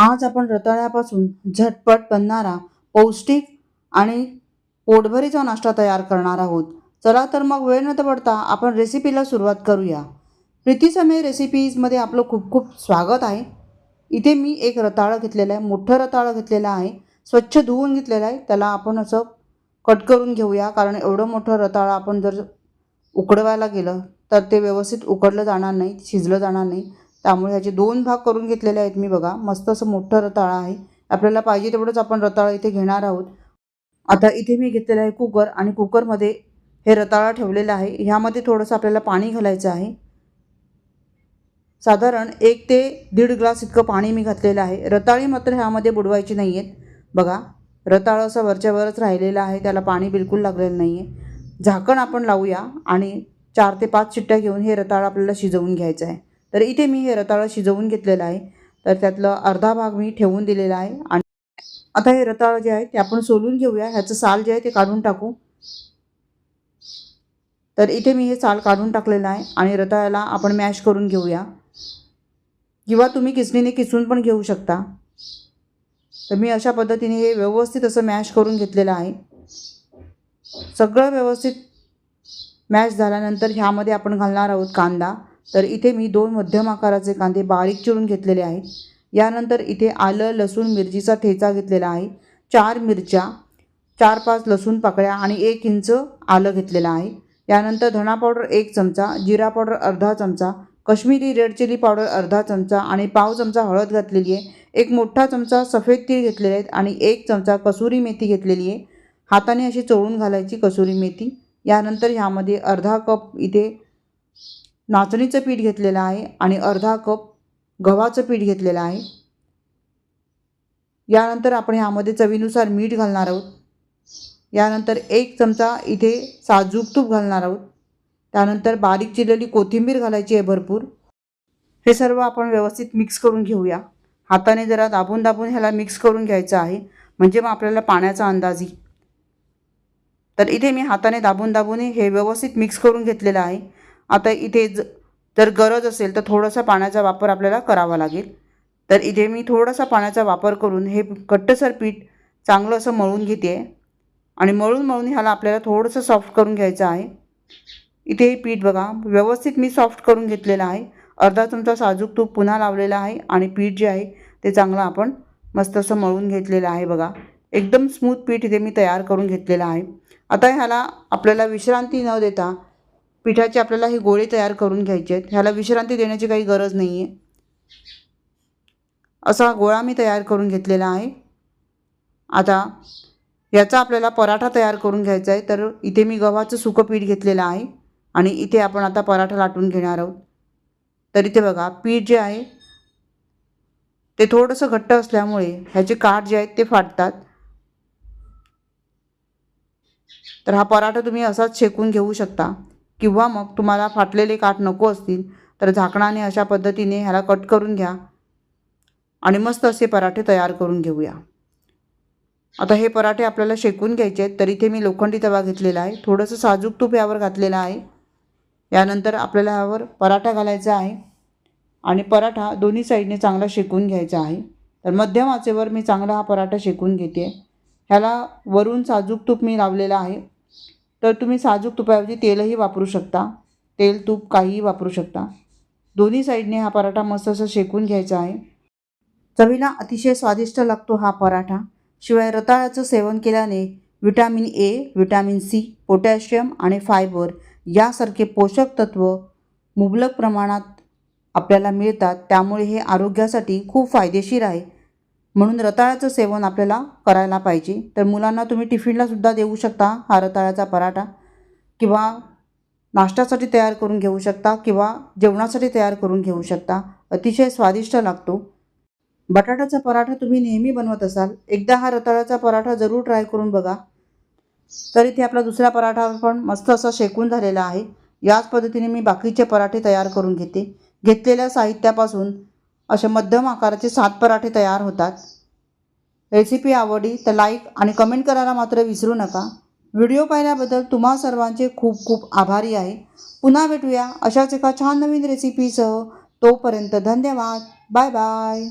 आज आपण रताळ्यापासून झटपट बनणारा पौष्टिक आणि पोटभरीचा नाश्ता तयार करणार आहोत. चला तर मग वेळ न पडता आपण रेसिपीला सुरुवात करूया. प्रीती समय रेसिपीजमध्ये आपलं खूप खूप स्वागत आहे. इथे मी एक रताळं घेतलेलं आहे मोठं रताळं घेतलेलं आहे स्वच्छ धुवून घेतलेलं आहे. त्याला आपण असं कट करून घेऊया कारण एवढं मोठं रताळं आपण जर उकडवायला गेलं तर ते व्यवस्थित उकडलं जाणार नाही शिजलं जाणार नाही. त्यामुळे ह्याचे दोन भाग करून घेतलेले आहेत मी बघा. मस्त असं मोठं रताळा आहे. आपल्याला पाहिजे तेवढंच आपण रताळा इथे घेणार आहोत. आता इथे मी घेतलेलं आहे कुकर आणि कुकरमध्ये हे रताळा ठेवलेलं आहे. ह्यामध्ये थोडंसं आपल्याला पाणी घालायचं आहे. साधारण एक ते दीड ग्लास इतकं पाणी मी घातलेलं आहे. रताळी मात्र ह्यामध्ये बुडवायची नाही आहेत बघा रताळं असं वरच्यावरच राहिलेलं आहे. त्याला पाणी बिलकुल लागलेलं नाही आहे झाकण आपण लावूया आणि चार ते पाच चिट्ट्या घेऊन हे रताळं आपल्याला शिजवून घ्यायचं आहे. तर इथे मी हे रताळं शिजवून घेतलेलं आहे. तर त्यातलं अर्धा भाग मी ठेवून दिलेला आहे. आणि आता हे रताळं जे आहे ते आपण सोलून घेऊया. ह्याचं साल जे आहे ते काढून टाकू. तर इथे मी हे साल काढून टाकलेलं आहे आणि रताळ्याला आपण मॅश करून घेऊया. किंवा तुम्ही किसणीने किसून पण घेऊ शकता. तर मी अशा पद्धतीने हे व्यवस्थित असं मॅश करून घेतलेलं आहे. सगळं व्यवस्थित मॅश झाल्यानंतर ह्यामध्ये आपण घालणार आहोत कांदा. तर इथे मी दोन मध्यम आकाराचे कांदे बारीक चिरून घेतलेले आहेत. यानंतर इथे आलं लसूण मिरचीचा ठेचा घेतलेला आहे. चार मिरच्या चार पाच लसूण पाकळ्या आणि एक इंच आलं घेतलेलं आहे. यानंतर धणा पावडर एक चमचा जिरा पावडर अर्धा चमचा कश्मीरी रेड चिली पावडर अर्धा चमचा आणि पाव चमचा हळद घातलेली आहे. एक मोठा चमचा सफेद तीळ घेतलेले आहेत आणि एक चमचा कसुरी मेथी घेतलेली आहे. हाताने अशी चोळून घालायची कसुरी मेथी. यानंतर ह्यामध्ये अर्धा कप इथे नाचणीचं पीठ घेतलेलं आहे आणि अर्धा कप गव्हाचं पीठ घेतलेलं आहे. यानंतर आपण ह्यामध्ये चवीनुसार मीठ घालणार आहोत. यानंतर एक चमचा इथे साजूक तूप घालणार आहोत. त्यानंतर बारीक चिरलेली कोथिंबीर घालायची आहे भरपूर. हे सर्व आपण व्यवस्थित मिक्स करून घेऊया. हाताने जरा दाबून दाबून ह्याला मिक्स करून घ्यायचं आहे. म्हणजे मग आपल्याला पाण्याचा अंदाज येईल. तर इथे मी हाताने दाबून दाबून हे व्यवस्थित मिक्स करून घेतलेलं आहे. आता इथे ज जर गरज असेल तर थोडासा पाण्याचा वापर आपल्याला करावा लागेल. तर इथे मी थोडासा पाण्याचा वापर करून हे घट्टसर पीठ चांगलं असं मळून घेते. आहे आणि मळून मळून ह्याला आपल्याला थोडंसं सॉफ्ट करून घ्यायचं आहे. इथे हे पीठ बघा व्यवस्थित मी सॉफ्ट करून घेतलेलं आहे. अर्धा चमचा साजूक तूप पुन्हा लावलेला आहे आणि पीठ जे आहे ते चांगलं आपण मस्त असं मळून घेतलेलं आहे बघा. एकदम स्मूथ पीठ इथे मी तयार करून घेतलेलं आहे. आता ह्याला आपल्याला विश्रांती न देता पिठाचे आपल्याला हे गोळे तयार करून घ्यायचे आहेत. ह्याला विश्रांती देण्याची काही गरज नाही आहे असा गोळा मी तयार करून घेतलेला आहे. आता याचा आपल्याला पराठा तयार करून घ्यायचा आहे. तर इथे मी गव्हाचं सुकं पीठ घेतलेलं आहे आणि इथे आपण आता पराठा लाटून घेणार आहोत. तर इथे बघा पीठ जे आहे ते थोडंसं घट्ट असल्यामुळे ह्याचे काठ जे आहेत ते फाटतात. तर हा पराठा तुम्ही असाच शेकून घेऊ शकता. किंवा मग तुम्हाला फाटलेले काठ नको असतील तर झाकणाने अशा पद्धतीने ह्याला कट करून घ्या आणि मस्त असे पराठे तयार करून घेऊया. आता हे पराठे आपल्याला शेकून घ्यायचे आहेत तर इथे मी लोखंडी तवा घेतलेला आहे थोडंसं साजूक तूप यावर घातलेलं आहे. यानंतर आपल्याला ह्यावर पराठा घालायचा आहे आणि पराठा दोन्ही साईडने चांगला शेकून घ्यायचा आहे. तर मध्यम आचेवर मी चांगला हा पराठा शेकून घेते. ह्याला वरून साजूक तूप मी लावलेला आहे. तर तुम्ही साजूक तुपाऐवजी तेलही वापरू शकता. तेल तूप काहीही वापरू शकता. दोन्ही साईडने हा पराठा मस्त असं शेकून घ्यायचा आहे. चवीला अतिशय स्वादिष्ट लागतो हा पराठा. शिवाय रताळ्याचं सेवन केल्याने vitamin A vitamin C potassium आणि फायबर यासारखे पोषक तत्व मुबलक प्रमाणात आपल्याला मिळतात. त्यामुळे हे आरोग्यासाठी खूप फायदेशीर आहे. म्हणून रताळ्याचं सेवन आपल्याला करायला पाहिजे. तर मुलांना तुम्ही टिफिनलासुद्धा देऊ शकता हा रताळ्याचा पराठा. किंवा नाश्त्यासाठी तयार करून घेऊ शकता किंवा जेवणासाठी तयार करून घेऊ शकता. अतिशय स्वादिष्ट लागतो. बटाट्याचा पराठा तुम्ही नेहमी बनवत असाल एकदा हा रताळ्याचा पराठा जरूर ट्राय करून बघा. तर इथे आपला दुसरा पराठा पण मस्त असा शेकून झालेला आहे. याच पद्धतीने मी बाकीचे पराठे तयार करून घेते. घेतलेल्या साहित्यापासून असे मध्यम आकाराचे सात पराठे तयार होतात. रेसिपी आवडली तर लाईक आणि कमेंट करायला मात्र विसरू नका. व्हिडिओ पाहिल्याबद्दल तुम्हा सर्वांचे खूप खूप आभारी आहे. पुन्हा भेटूया अशाच एका छान नवीन रेसिपीसह तोपर्यंत धन्यवाद. Bye bye.